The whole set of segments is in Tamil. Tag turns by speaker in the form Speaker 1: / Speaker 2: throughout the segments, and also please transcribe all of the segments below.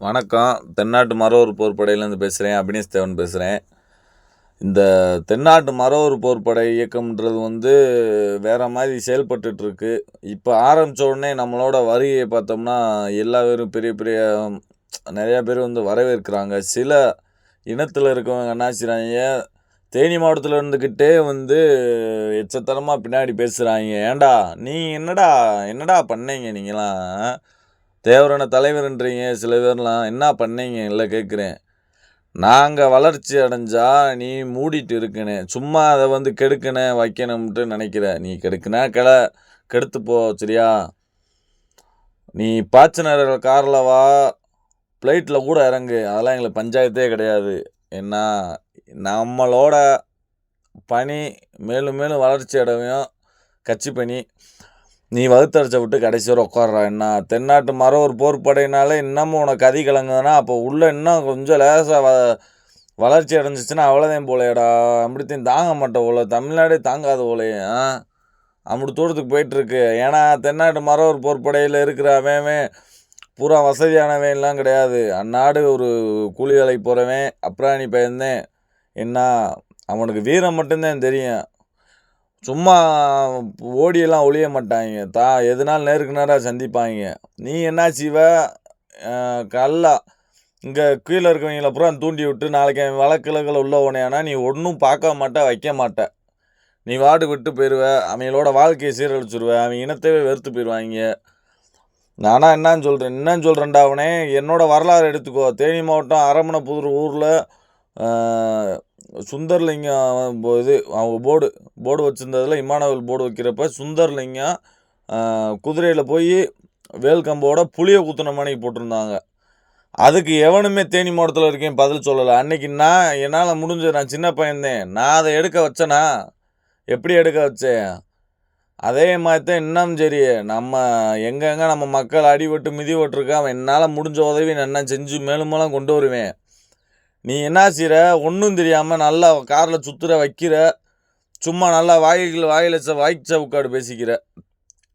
Speaker 1: வணக்கம். தென்னாட்டு மரவர் போர் படையிலேருந்து பேசுகிறேன் அபினேஷ் தேவன் பேசுகிறேன் இந்த தென்னாட்டு மரவர் போர்ப்படை இயக்கம்ன்றது வந்து வேறு மாதிரி செயல்பட்டுட்ருக்கு. இப்போ ஆரம்பித்த உடனே நம்மளோட வருகையை பார்த்தோம்னா எல்லா பேரும் பெரிய பெரிய நிறையா பேர் வந்து வரவேற்கிறாங்க. சில இனத்தில் இருக்கவங்க என்ன செய்கிறாங்க தேனி மாவட்டத்தில் இருந்துக்கிட்டே வந்து எச்சத்தனமாக பின்னாடி பேசுகிறாங்க ஏன்டா? நீ என்னடா என்னடா பண்ணீங்க நீங்களாம் தேவரான தலைவர்ன்றீங்க சில பேர்லாம் என்ன பண்ணீங்க? இல்லை கேட்குறேன் நாங்கள் வளர்ச்சி அடைஞ்சா நீ மூடிட்டு இருக்கனே சும்மா அதை வந்து கெடுக்கணே வைக்கணும்ட்டு நினைக்கிற. நீ கெடுக்குனா கிள கெடுத்து போ சரியா? நீ பாச்சனர் காரில் வா ஃப்ளைட்டில் கூட இறங்கு. அதெல்லாம் எங்களுக்கு பஞ்சாயத்தே கிடையாது. என்ன நம்மளோட பணி மேலும் மேலும் வளர்ச்சி அடையும். கட்சி பணி நீ வகுத்தரைச்ச விட்டு கடைசி வரை உட்கார்றா என்ன? தென்னாட்டு மரம் ஒரு போர்ப்படையினால இன்னமும் உனக்கு கதி கலங்குதுன்னா அப்போ உள்ளே இன்னும் கொஞ்சம் லேசாக வ வளர்ச்சி அடைஞ்சிச்சுன்னா அவ்வளோதான் போலையடா அப்படித்தையும் தாங்க மாட்டேன் போல. தமிழ்நாடே தாங்காத போலையே ஆ? அப்படி தூரத்துக்கு போயிட்டுருக்கு. ஏன்னா தென்னாட்டு மரம் ஒரு போர்ப்படையில் இருக்கிற அவன் பூரா வசதியானவன்லாம் கிடையாது. அந்நாடு ஒரு கூலி வேலைக்கு போகிறவன் அப்புறாணி பயந்தேன் என்ன? அவனுக்கு வீரம் மட்டும்தான் தெரியும். சும்மா ஓடியெல்லாம் ஒழிய மாட்டாங்க தா எதுனாலும் நேருக்கு நேராக சந்திப்பாங்க நீ என்ன செய்வ கல்லா. இங்கே கீழே இருக்கவங்களை பூரா தூண்டி விட்டு நாளைக்கு அவன் வழக்கிழக்கில் உள்ள உனையானா நீ ஒன்றும் பார்க்க மாட்ட வைக்க மாட்ட. நீ வாடு விட்டு போயிடுவ அவங்களோட வாழ்க்கையை சீரழிச்சிருவ அவன் இனத்தையே வெறுத்து போயிடுவாங்க நானா என்னன்னு சொல்கிறேன் என்னன்னு சொல்கிறேன்டா அவனே என்னோடய வரலாறு எடுத்துக்கோ. தேனி மாவட்டம் அரமணை புதூர் ஊரில் சுந்தர்லிங்கம் இது அவங்க போர்டு போர்டு வச்சுருந்ததில் இமானவல் போர்டு வைக்கிறப்ப சுந்தர்லிங்கம் குதிரையில் போய் வேல்கம்போட புளியை குத்துன மணிக்கு போட்டிருந்தாங்க. அதுக்கு எவனுமே தேனி மாவட்டத்தில் இருக்கேன் பதில் சொல்லலை. அன்னைக்கு நான் என்னால் முடிஞ்ச நான் சின்ன பையன்தேன். நான் அதை எடுக்க வச்சேனா? எப்படி எடுக்க வச்சேன்? அதே மாதிரி தான் இன்னும் சரி நம்ம எங்கெங்கே நம்ம மக்கள் அடிபட்டு மிதி விட்டுருக்கா அவன் என்னால் முடிஞ்ச உதவி நான் என்ன செஞ்சு மேலும் மேலும் கொண்டு வருவேன். நீ என்ன செய்கிற ஒன்றும் தெரியாமல் நல்லா காரில் சுற்றுற வைக்கிற சும்மா நல்லா வாயில் வாயில் வாய்க்கு சவுக்காடு பேசிக்கிற.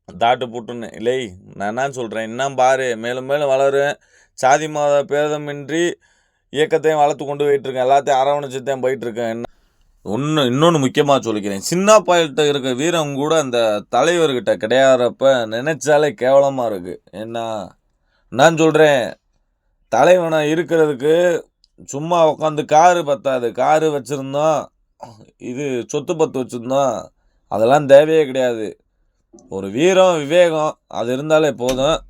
Speaker 1: தாட்டு புட்டுன்னு. இல்லை நான் என்ன சொல்கிறேன் இன்னும் பாரு. மேலும் மேலும் வளரும் சாதி மத பேதமின்றி இயக்கத்தையும் வளர்த்து கொண்டு போயிட்டுருக்கேன் எல்லாத்தையும் அரவணைச்சத்தையும் போயிட்டுருக்கேன் என்ன? ஒன்று இன்னொன்று முக்கியமாக சொல்லிக்கிறேன். சின்ன பாயில்கிட்ட இருக்க வீரம் கூட அந்த தலைவர்கிட்ட கிடையாதுறப்ப நினச்சாலே கேவலமாக இருக்குது என்ன? நான் சொல்கிறேன் தலைவனை இருக்கிறதுக்கு சும்மா உட்காந்து காரு பத்தாது. காரு வச்சுருந்தோம். இது சொத்து பத்து வச்சுருந்தோம். அதெல்லாம் தேவையே கிடையாது. ஒரு வீரம் விவேகம் அது இருந்தாலே போதும்.